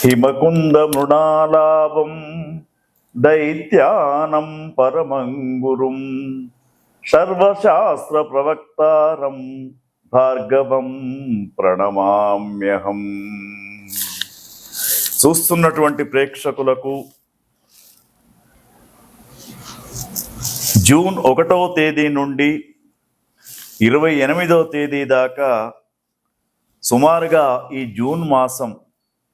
హిమకుంద మృణాలాభం దైత్యానం పరమంగురుం సర్వశాస్త్ర ప్రవక్తారం భార్గవం ప్రణమామ్యహం చూస్తున్నటువంటి ప్రేక్షకులకు జూన్ ఒకటవ తేదీ నుండి ఇరవై ఎనిమిదవ తేదీ దాకా సుమారుగా ఈ జూన్ మాసం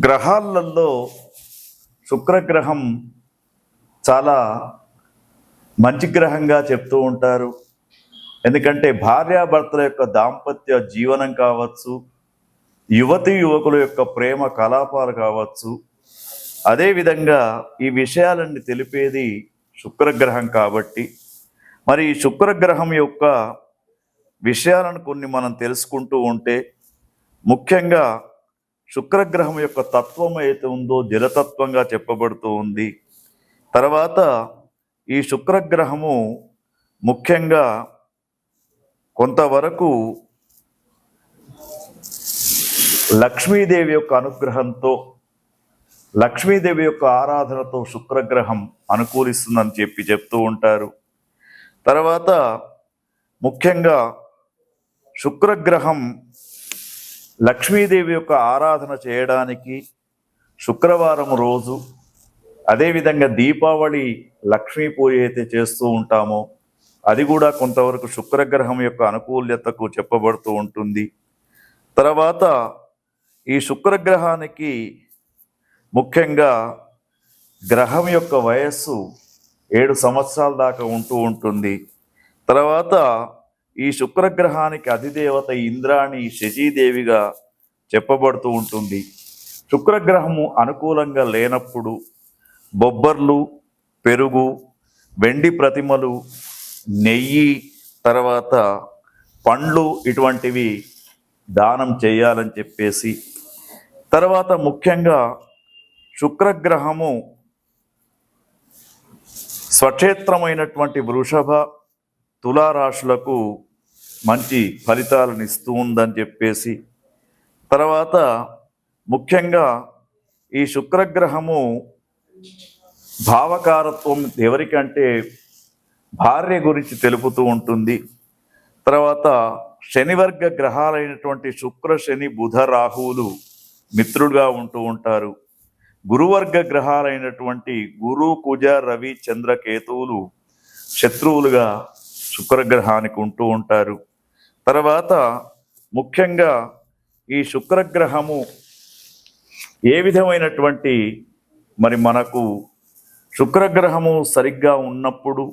గ్రహాలలో శుక్రగ్రహం చాలా మంచి గ్రహంగా చెప్తూ ఉంటారు. ఎందుకంటే భార్యాభర్తల యొక్క దాంపత్య జీవనం కావచ్చు యువతి యువకుల యొక్క ప్రేమ కలాపాలు కావచ్చు. అదేవిధంగా ఈ విషయాలన్నీ తెలిపేది శుక్రగ్రహం కాబట్టి. మరి ఈ శుక్రగ్రహం యొక్క విషయాలను కొన్ని మనం తెలుసుకుంటూ ఉంటే ముఖ్యంగా శుక్రగ్రహం యొక్క తత్వం అయితే ఉందో జలతత్వంగా చెప్పబడుతూ ఉంది. తర్వాత ఈ శుక్రగ్రహము ముఖ్యంగా కొంతవరకు లక్ష్మీదేవి యొక్క అనుగ్రహంతో లక్ష్మీదేవి యొక్క ఆరాధనతో శుక్రగ్రహం అనుకూలిస్తుందని చెప్పి చెప్తూ ఉంటారు. తర్వాత ముఖ్యంగా శుక్రగ్రహం లక్ష్మీదేవి యొక్క ఆరాధన చేయడానికి శుక్రవారం రోజు అదేవిధంగా దీపావళి లక్ష్మీ పూజ అయితే చేస్తూ ఉంటామో అది కూడా కొంతవరకు శుక్రగ్రహం యొక్క అనుకూల్యతకు చెప్పబడుతూ ఉంటుంది. తర్వాత ఈ శుక్రగ్రహానికి ముఖ్యంగా గ్రహం యొక్క వయస్సు ఏడు సంవత్సరాల దాకా ఉంటూ ఉంటుంది. తర్వాత ఈ శుక్రగ్రహానికి అధిదేవత ఇంద్రాణి శచీదేవిగా చెప్పబడుతూ ఉంటుంది. శుక్రగ్రహము అనుకూలంగా లేనప్పుడు బొబ్బర్లు పెరుగు వెండి ప్రతిమలు నెయ్యి తర్వాత పండ్లు ఇటువంటివి దానం చేయాలని చెప్పేసి తర్వాత ముఖ్యంగా శుక్రగ్రహము స్వక్షేత్రమైనటువంటి వృషభ తులారాశులకు మంచి ఫలితాలను ఇస్తూ ఉందని చెప్పేసి తర్వాత ముఖ్యంగా ఈ శుక్రగ్రహము భావకారత్వం ఎవరికంటే భార్య గురించి తెలుపుతూ ఉంటుంది. తర్వాత శనివర్గ గ్రహాలైనటువంటి శుక్ర శని బుధ రాహువులు మిత్రుడుగా ఉంటూ ఉంటారు. గురువర్గ గ్రహాలైనటువంటి గురు కుజ రవి చంద్ర కేతువులు శత్రువులుగా శుక్రగ్రహానికి ఉంటూ ఉంటారు. తర్వాత ముఖ్యంగా ఈ శుక్రగ్రహము ఏ విధమైనటువంటి మరి మనకు శుక్రగ్రహము సరిగ్గా ఉన్నప్పుడు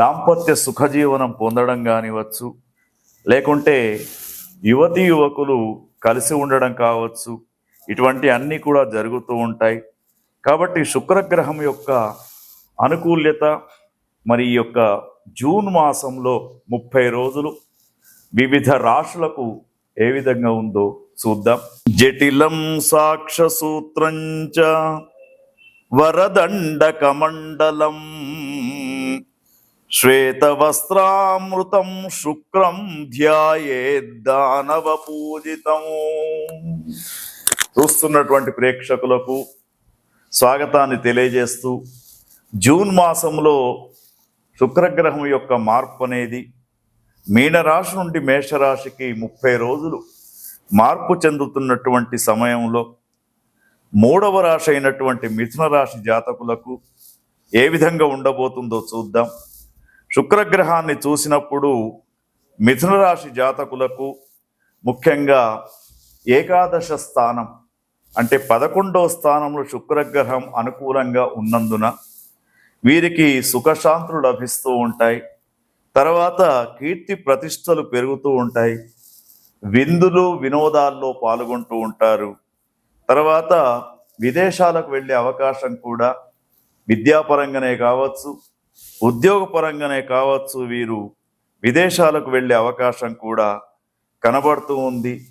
దాంపత్య సుఖజీవనం పొందడం కానివచ్చు లేకుంటే యువతి యువకులు కలిసి ఉండడం కావచ్చు ఇటువంటి అన్నీ కూడా జరుగుతూ ఉంటాయి. కాబట్టి శుక్రగ్రహం యొక్క అనుకూల్యత మరి ఈ యొక్క జూన్ మాసంలో ముప్పై రోజులు వివిధ రాశులకు ఏ విధంగా ఉందో చూద్దాం. జటిలం సాక్ష సూత్రంచ వరదండకమండలం శ్వేతవస్త్రామృతం శుక్రం ధ్యాయేద్దానవ పూజితం చూస్తున్నటువంటి ప్రేక్షకులకు స్వాగతాన్ని తెలియజేస్తూ జూన్ మాసంలో శుక్రగ్రహం యొక్క మార్పు అనేది మీనరాశి నుండి మేషరాశికి ముప్పై రోజులు మార్పు చెందుతున్నటువంటి సమయంలో మూడవ రాశి అయినటువంటి మిథున రాశి జాతకులకు ఏ విధంగా ఉండబోతుందో చూద్దాం. శుక్రగ్రహాన్ని చూసినప్పుడు మిథున రాశి జాతకులకు ముఖ్యంగా ఏకాదశ స్థానం అంటే పదకొండవ స్థానంలో శుక్రగ్రహం అనుకూలంగా ఉన్నందున వీరికి సుఖశాంతులు లభిస్తూ ఉంటాయి. తర్వాత కీర్తి ప్రతిష్టలు పెరుగుతూ ఉంటాయి. విందులు వినోదాల్లో పాల్గొంటూ ఉంటారు. తర్వాత విదేశాలకు వెళ్ళే అవకాశం కూడా విద్యాపరంగానే కావచ్చు ఉద్యోగపరంగానే కావచ్చు వీరు విదేశాలకు వెళ్ళే అవకాశం కూడా కనబడుతూ ఉంది.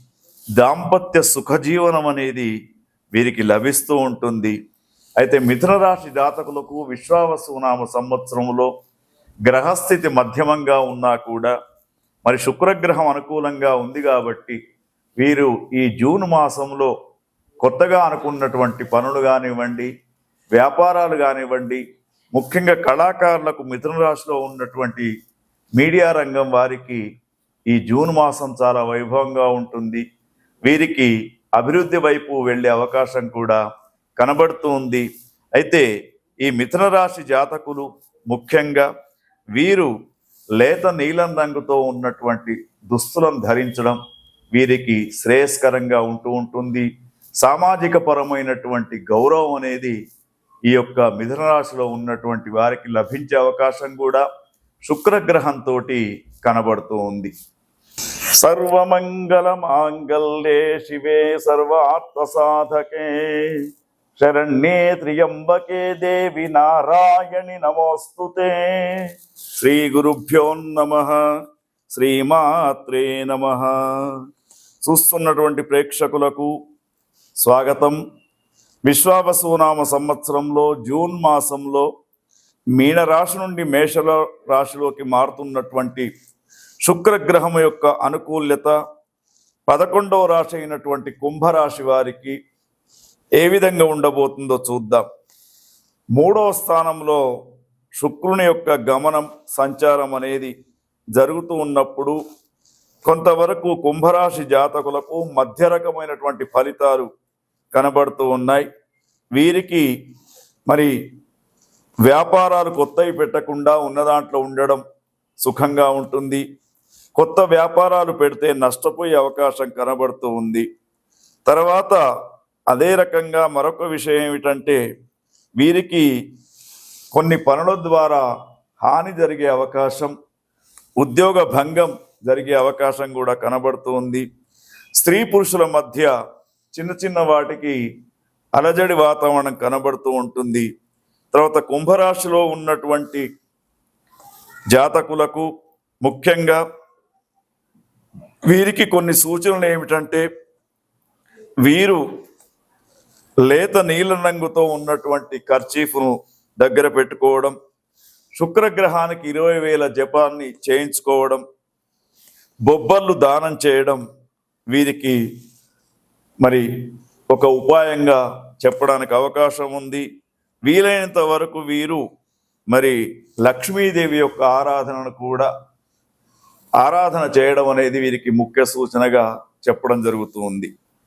దాంపత్య సుఖజీవనం అనేది వీరికి లభిస్తూ ఉంటుంది. అయితే మిథున రాశి జాతకులకు విశ్వావసునామ సంవత్సరంలో గ్రహస్థితి మధ్యమంగా ఉన్నా కూడా మరి శుక్రగ్రహం అనుకూలంగా ఉంది కాబట్టి వీరు ఈ జూన్ మాసంలో కొత్తగా అనుకున్నటువంటి పనులు కానివ్వండి వ్యాపారాలు కానివ్వండి ముఖ్యంగా కళాకారులకు మిథున రాశిలో ఉన్నటువంటి మీడియా రంగం వారికి ఈ జూన్ మాసం చాలా వైభవంగా ఉంటుంది. వీరికి అభివృద్ధి వైపు వెళ్ళే అవకాశం కూడా కనబడుతూ ఉంది. అయితే ఈ మిథున రాశి జాతకులు ముఖ్యంగా వీరు లేత నీలం రంగుతో ఉన్నటువంటి దుస్తులను ధరించడం వీరికి శ్రేయస్కరంగా ఉంటూ ఉంటుంది. సామాజిక పరమైనటువంటి గౌరవం అనేది ఈ యొక్క మిథున రాశిలో ఉన్నటువంటి వారికి లభించే అవకాశం కూడా శుక్రగ్రహంతో కనబడుతూ ఉంది. సర్వమంగళ మాంగళ్యే శివే సర్వాత్మ సాధకే శరణ్యే త్రియంబకే దేవి నారాయణి నమోస్తుతే శ్రీ గురుభ్యో నమ శ్రీమాత్రే నమ చూస్తున్నటువంటి ప్రేక్షకులకు స్వాగతం. విశ్వావసునామ సంవత్సరంలో జూన్ మాసంలో మీన రాశి నుండి మేషల రాశిలోకి మారుతున్నటువంటి శుక్రగ్రహం యొక్క అనుకూల్యత పదకొండవ రాశి అయినటువంటి కుంభరాశి వారికి ఏ విధంగా ఉండబోతుందో చూద్దాం. మూడవ స్థానంలో శుక్రుని యొక్క గమనం సంచారం అనేది జరుగుతూ ఉన్నప్పుడు కొంతవరకు కుంభరాశి జాతకులకు మధ్య రకమైనటువంటి ఫలితాలు కనబడుతూ ఉన్నాయి. వీరికి మరి వ్యాపారాలు కొత్తవి పెట్టకుండా ఉన్న దాంట్లో ఉండడం సుఖంగా ఉంటుంది. కొత్త వ్యాపారాలు పెడితే నష్టపోయే అవకాశం కనబడుతూ ఉంది. తర్వాత అదే రకంగా మరొక విషయం ఏమిటంటే వీరికి కొన్ని పనుల ద్వారా హాని జరిగే అవకాశం ఉద్యోగ భంగం జరిగే అవకాశం కూడా కనబడుతూ ఉంది. స్త్రీ పురుషుల మధ్య చిన్న చిన్న వాటికి అలజడి వాతావరణం కనబడుతూ ఉంటుంది. తర్వాత కుంభరాశిలో ఉన్నటువంటి జాతకులకు ముఖ్యంగా వీరికి కొన్ని సూచనలు ఏమిటంటే వీరు లేత నీల రంగుతో ఉన్నటువంటి కర్చీఫ్ను దగ్గర పెట్టుకోవడం శుక్రగ్రహానికి ఇరవై వేల జపాన్ని చేయించుకోవడం బొబ్బర్లు దానం చేయడం వీరికి మరి ఒక ఉపాయంగా చెప్పడానికి అవకాశం ఉంది. వీలైనంత వరకు వీరు మరి లక్ష్మీదేవి యొక్క ఆరాధనను కూడా ఆరాధన చేయడం అనేది వీరికి ముఖ్య సూచనగా చెప్పడం జరుగుతూ ఉంది.